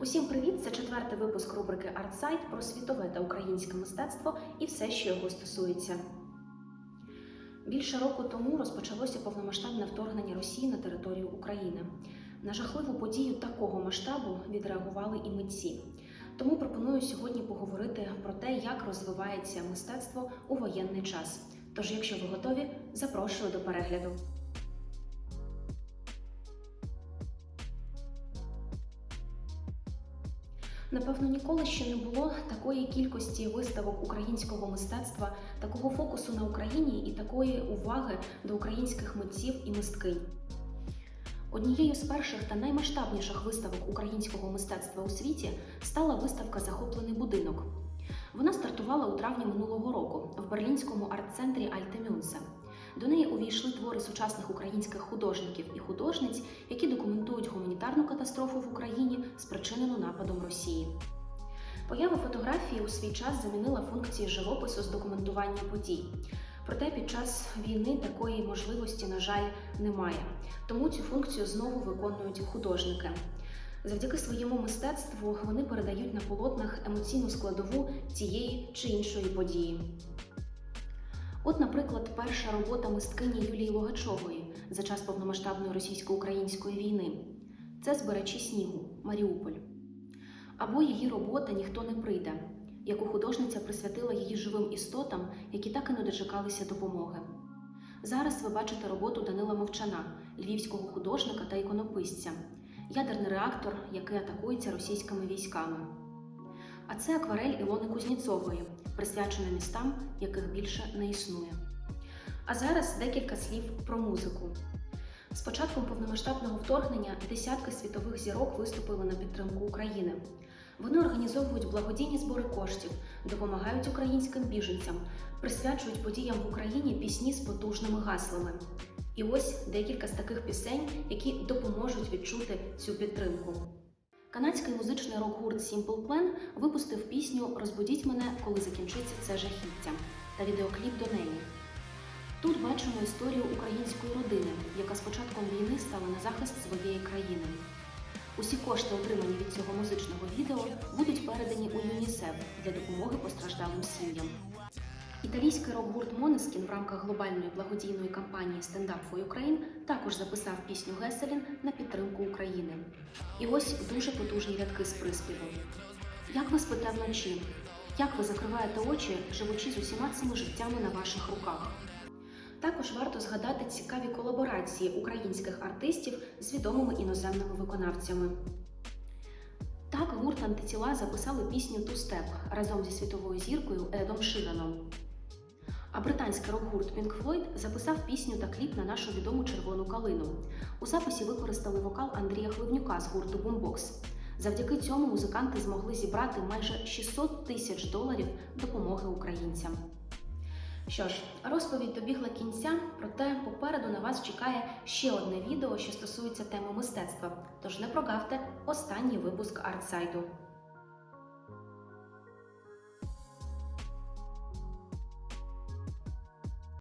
Усім привіт! Це четвертий випуск рубрики Артсайт про світове та українське мистецтво і все, що його стосується. Більше року тому розпочалося повномасштабне вторгнення Росії на територію України. На жахливу подію такого масштабу відреагували і митці. Тому пропоную сьогодні поговорити про те, як розвивається мистецтво у воєнний час. Тож, якщо ви готові, запрошую до перегляду. Напевно, ніколи ще не було такої кількості виставок українського мистецтва, такого фокусу на Україні і такої уваги до українських митців і мисткинь. Однією з перших та наймасштабніших виставок українського мистецтва у світі стала виставка Захоплений будинок. Вона стартувала у травні минулого року в берлінському арт-центрі Альте Мюнсе. До неї увійшли твори сучасних українських художників і художниць, які документують гуманітарну катастрофу в Україні, спричинену нападом Росії. Поява фотографії у свій час замінила функції живопису з документування подій. Проте під час війни такої можливості, на жаль, немає. Тому цю функцію знову виконують художники. Завдяки своєму мистецтву вони передають на полотнах емоційну складову цієї чи іншої події. От, наприклад, перша робота мисткині Юлії Логачової за час повномасштабної російсько-української війни це збирачі снігу Маріуполь. Або її робота Ніхто не прийде, яку художниця присвятила її живим істотам, які так і не дочекалися допомоги. Зараз ви бачите роботу Данила Мовчана, львівського художника та іконописця, ядерний реактор, який атакується російськими військами. А це акварель Ілони Кузніцової, присвячена містам, яких більше не існує. А зараз декілька слів про музику. З початком повномасштабного вторгнення десятки світових зірок виступили на підтримку України. Вони організовують благодійні збори коштів, допомагають українським біженцям, присвячують подіям в Україні пісні з потужними гаслами. І ось декілька з таких пісень, які допоможуть відчути цю підтримку. Канадський музичний рок-гурт Simple Plan випустив пісню Розбудіть мене, коли закінчиться це жахіття та відеокліп до неї. Тут бачимо історію української родини, яка з початком війни стала на захист своєї країни. Усі кошти, отримані від цього музичного відео, будуть передані у ЮНІСЕФ для допомоги постраждалим сім'ям. Італійський рок-гурт Måneskin в рамках глобальної благодійної кампанії Stand Up for Ukraine також записав пісню Геселін на підтримку України. І ось дуже потужні рядки з приспівом. Як ви спите вночі? Як ви закриваєте очі, живучи з усіма цими життями на ваших руках? Також варто згадати цікаві колаборації українських артистів з відомими іноземними виконавцями. Так, гурт антитіла записали пісню «Ту степ разом зі світовою зіркою Едом Шираном. А британський рок-гурт Pink Floyd записав пісню та кліп на нашу відому червону калину. У записі використали вокал Андрія Хливнюка з гурту Boombox. Завдяки цьому музиканти змогли зібрати майже 600 тисяч доларів допомоги українцям. Що ж, розповідь добігла кінця, проте попереду на вас чекає ще одне відео, що стосується теми мистецтва. Тож не прогавте останній випуск артсайду.